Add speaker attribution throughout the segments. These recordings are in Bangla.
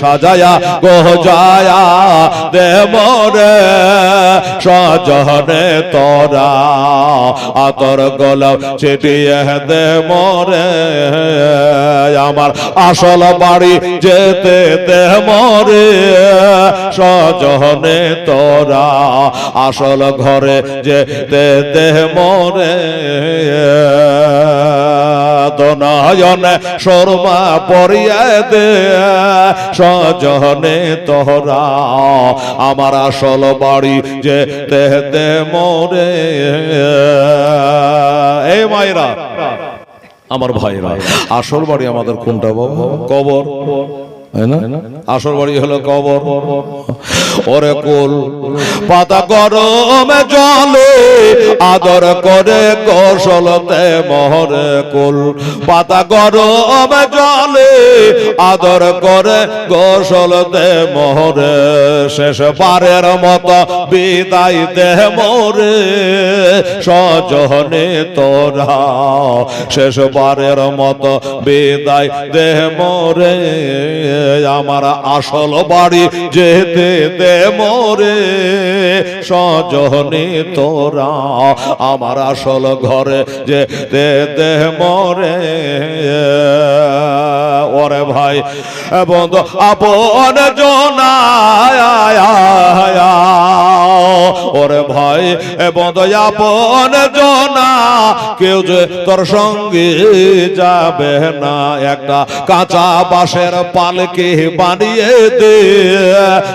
Speaker 1: সাজায়া গোজায়া দে মোরে, সজনে তোরা। আতর গোলাপ ছিটিয়ে দে মোরে, আমার আসল বাড়ি যেতে দে মোরে, সজনে তোরা। আসল ঘরে যেতে দে মোরে। শর্মা দে। সজনে তোরা আমার আসল বাড়ি যে তেহতে মরে। এ মায়েরা, আমার ভাইরা, আসল বাড়ি আমাদের কোনটা বাবা? কবর। আসল বাড়ি হলো কবর। ওরে কুল পাতা গরম জলে আদর করে কৌশলতে মহরে কুল পাতা গরম জলে আদর করে গোসলতে মহরে শেষ বারের মতো বিদায় দে মোরে সজনে তোরা শেষ বারের মতো বিদায় দে মোরে। আমার আসল বাড়ি যেতে দে মরে। সজনে তোরা আমার আসল ঘরে যেতে দে মরে। ওরে ভাই, বন্ধু, আপন জনায় ভাই জনা, কেউ যে তোর সঙ্গে যাবে না, একটা কাঁচা বাঁশের পালকে বানিয়ে দে।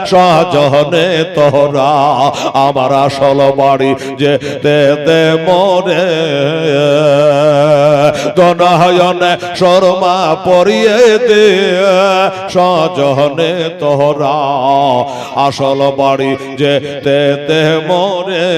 Speaker 1: সজনে তোরা, আমার আসল বাড়ি যে দে দে মরে দনয়নে শর্মা পরিয়ে দে সজহনে তোরা আসল বাড়ি যে তে তে মরে।